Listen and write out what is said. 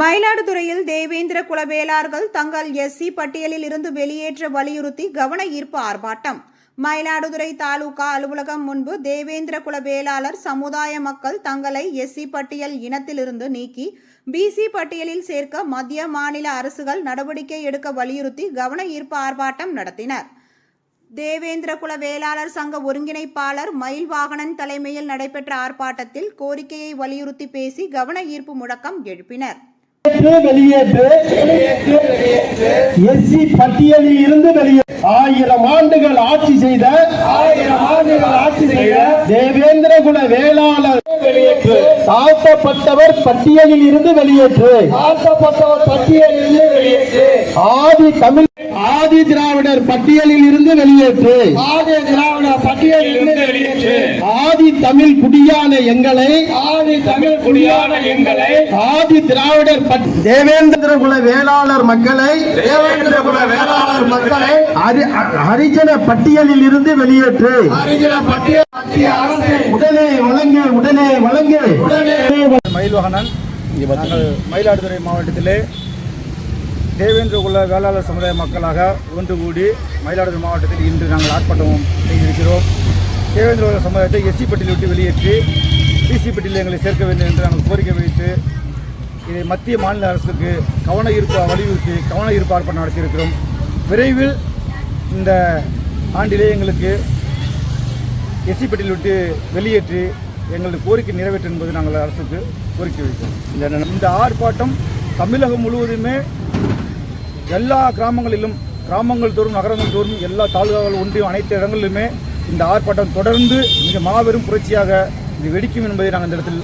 மயிலாடுதுறையில் தேவேந்திர குலவேளார்கள் தங்கள் எஸ்சி பட்டியலில் இருந்து வெளியேற்ற வலியுறுத்தி கவன ஈர்ப்பு ஆர்ப்பாட்டம். மயிலாடுதுறை தாலுகா அலுவலகம் முன்பு தேவேந்திர குல வேளாளர் சமுதாய மக்கள் தங்களை எஸ்சி பட்டியல் இனத்திலிருந்து நீக்கி பிசி பட்டியலில் சேர்க்க மத்திய மாநில அரசுகள் நடவடிக்கை எடுக்க வலியுறுத்தி கவன ஈர்ப்பு ஆர்ப்பாட்டம் நடத்தினர். தேவேந்திர குல வேளாளர் சங்க ஒருங்கிணைப்பாளர் மயில் வாகனன் தலைமையில் நடைபெற்ற ஆர்ப்பாட்டத்தில் கோரிக்கையை வலியுறுத்தி பேசி கவன ஈர்ப்பு முழக்கம் எழுப்பினர். வெளியேற்று எஸ்சி பட்டியலில் இருந்து வெளியே ஆயிரம் ஆண்டுகள் ஆட்சி செய்த ஆயிரம் ஆண்டுகள் ஆட்சி செய்த தேவேந்திர குல வேளாளர் வெளியேற்று. தாழ்த்தப்பட்டவர் பட்டியலில் இருந்து வெளியேற்று. தாழ்த்தப்பட்டவர் பட்டியலில் இருந்து வெளியேற்று. ஆதி தமிழ் ஆதி திராவிடர் பட்டியலில் இருந்து வெளியேற்று. ஆதி திராவிடர் பட்டியலில் தமிழ் குடியான எங்களை ஆதி தமிழ் குடியான எங்களை ஆதி திராவிடர் பட்- தேவேந்திர குல வேளாளர் மக்களை தேவேந்திர குல வேளாளர் மக்களை ஹரி- ஹரிஜன பட்டியலில் இருந்து வெளியேற்று. ஹரிஜன பட்டியல் உடனே வழங்கு உடனே வழங்கு. மயில்வாகனன் நாங்கள் மயிலாடுதுறை மாவட்டத்திலே தேவேந்திர குல வேளாளர் சமுதாய மக்களாக ஒன்று கூடி மயிலாடுதுறை மாவட்டத்தில் இன்று நாங்கள் ஆர்ப்பாட்டம் செய்திருக்கிறோம். தேவேந்திர சமுதாயத்தை எஸ்சி பட்டியலை விட்டு வெளியேற்றி பிசி பட்டியலில் எங்களை சேர்க்க வேண்டும் என்று நாங்கள் கோரிக்கை வைத்து இதை மத்திய மாநில அரசுக்கு கவன ஈர்ப்பு வலியுறுத்தி கவன ஈர்ப்பு ஆர்ப்பாட்டம் நடத்தியிருக்கிறோம். விரைவில் இந்த ஆண்டிலே எங்களுக்கு எஸ்சி பட்டியல் விட்டு வெளியேற்றி எங்களது கோரிக்கை நிறைவேற்றும் என்பது நாங்கள் அரசுக்கு கோரிக்கை வைக்கிறோம். இந்த ஆர்ப்பாட்டம் தமிழகம் முழுவதுமே எல்லா கிராமங்களிலும் கிராமங்கள் தோறும் நகரங்கள் தோறும் எல்லா தாலுகாக்கள் ஒன்றியும் அனைத்து இடங்களிலுமே இந்த ஆர்ப்பாட்டம் தொடர்ந்து மிக மாபெரும் புரட்சியாக இது வெடிக்கும் என்பதை நாங்கள் இந்த இடத்தில்